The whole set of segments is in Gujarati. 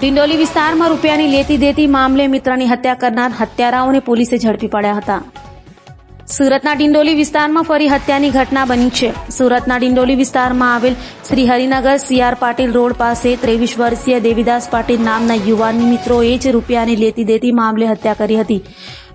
ડિંડોલી વિસ્તારમાં રૂપિયાની લેતી દેતી મામલે મિત્રની હત્યા કરનાર હત્યારાઓને પોલીસે ઝડપી પડ્યા હતા. સુરતના ડિંડોલી વિસ્તારમાં ફરી હત્યાની ઘટના બની છે. સુરતના ડિંડોલી વિસ્તારમાં આવેલ શ્રી હરિનગર સીઆર પાટીલ રોડ પાસે ત્રેવીસ વર્ષીય દેવીદાસ પાટીલ નામના યુવાનની મિત્રોએ જ રૂપિયાની લેતી દેતી મામલે હત્યા કરી હતી.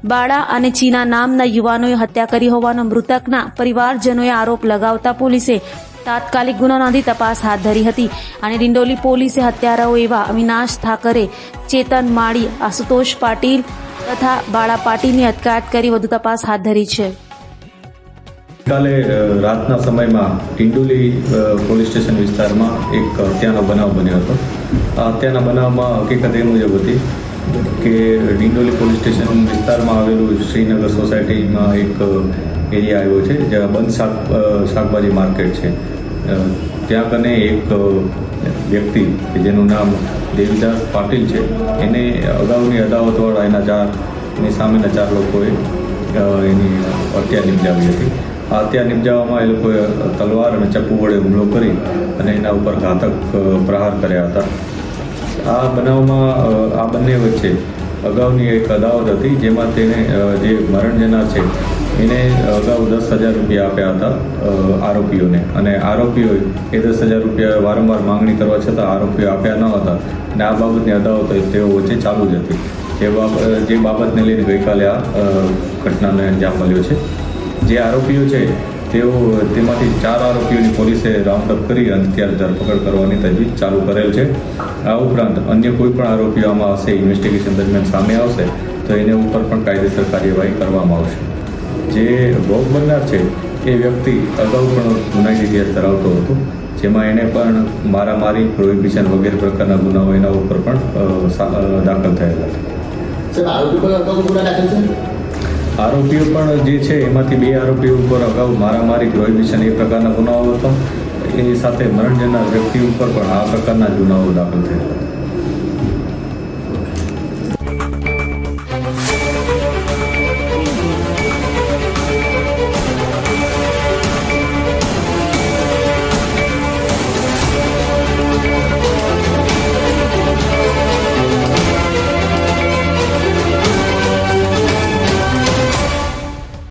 બાળા અને ચીના નામના યુવાનોએ હત્યા કરી હોવાનો મૃતકના પરિવારજનોએ આરોપ લગાવતા પોલીસે તાત્કાલિક ગુનો નોંધી તપાસ હાથ ધરી હતી. અને ડિંડોલી પોલીસે હત્યારાઓ એવા અવિનાશ ઠાકરે, ચેતન માળી, આશુતોષ પાટીલ તથા બાળા પાટીલની અટકાયત કરી વધુ તપાસ હાથ ધરી છે. કાલે રાતના સમયમાં ટિંડોલી પોલીસ સ્ટેશન વિસ્તારમાં એક હત્યાનો બનાવ બન્યો હતો. આ હત્યાના બનાવમાં હકીકત એ મુજબ હતી કે ડિંડોલી પોલીસ સ્ટેશન વિસ્તારમાં આવેલું શ્રીનગર સોસાયટીમાં એક એરિયા આવ્યો છે, જ્યાં બંધ શાક શાકભાજી માર્કેટ છે. ત્યાં કને એક વ્યક્તિ, કે જેનું નામ દેવીદાસ પાટીલ છે, એને અગાઉની અદાવતવાળા એના ચાર, એની સામેના ચાર લોકોએ એની હત્યા નિપજાવી હતી. આ હત્યા નિપજાવવામાં એ લોકોએ તલવાર અને ચપ્પુ વડે હુમલો કરી અને એના ઉપર ઘાતક પ્રહાર કર્યા હતા. આ બનાવમાં આ બંને વચ્ચે અગાઉની એક અદાવત હતી, જેમાં તેને જે મરણ જનાર છે, એને અગાઉ દસ હજાર રૂપિયા આપ્યા હતા આરોપીઓને. અને આરોપીઓએ એ દસ હજાર રૂપિયા વારંવાર માંગણી કરવા છતાં આરોપીઓ આપ્યા ન હતા. અને આ બાબતની અદાવત તેઓ વચ્ચે ચાલુ જ હતી. જે બાબત જે બાબતને લઈને ગઈકાલે આ ઘટનાને અંજામ મળ્યો છે. જે આરોપીઓ છે તેઓ તેમાંથી ચાર આરોપીઓની પોલીસે રાઉન્ડઅપ કરી અને ત્યારે ધરપકડ કરવાની તજવીજ ચાલુ કરેલ છે. આ ઉપરાંત અન્ય કોઈ પણ આરોપીઓ આમાં હશે ઇન્વેસ્ટિગેશન દરમિયાન સામે આવશે, તો એને ઉપર પણ કાયદેસર કાર્યવાહી કરવામાં આવશે. જે ભોગ બનનાર છે, એ વ્યક્તિ અગાઉ પણ ગુનાહિત ઇતિહાસ ધરાવતો હતો, જેમાં એને પણ મારામારી પ્રોહિબિશન વગેરે પ્રકારના ગુનાઓ એના ઉપર પણ દાખલ થયેલા છે. આરોપીઓ પણ જે છે, એમાંથી બે આરોપીઓ ઉપર અગાઉ મારામારી, પ્રોહિબિશન એ પ્રકારના ગુનાઓ હતો. એની સાથે મરણજનના વ્યક્તિ ઉપર પણ આ પ્રકારના ગુનાઓ દાખલ થયેલા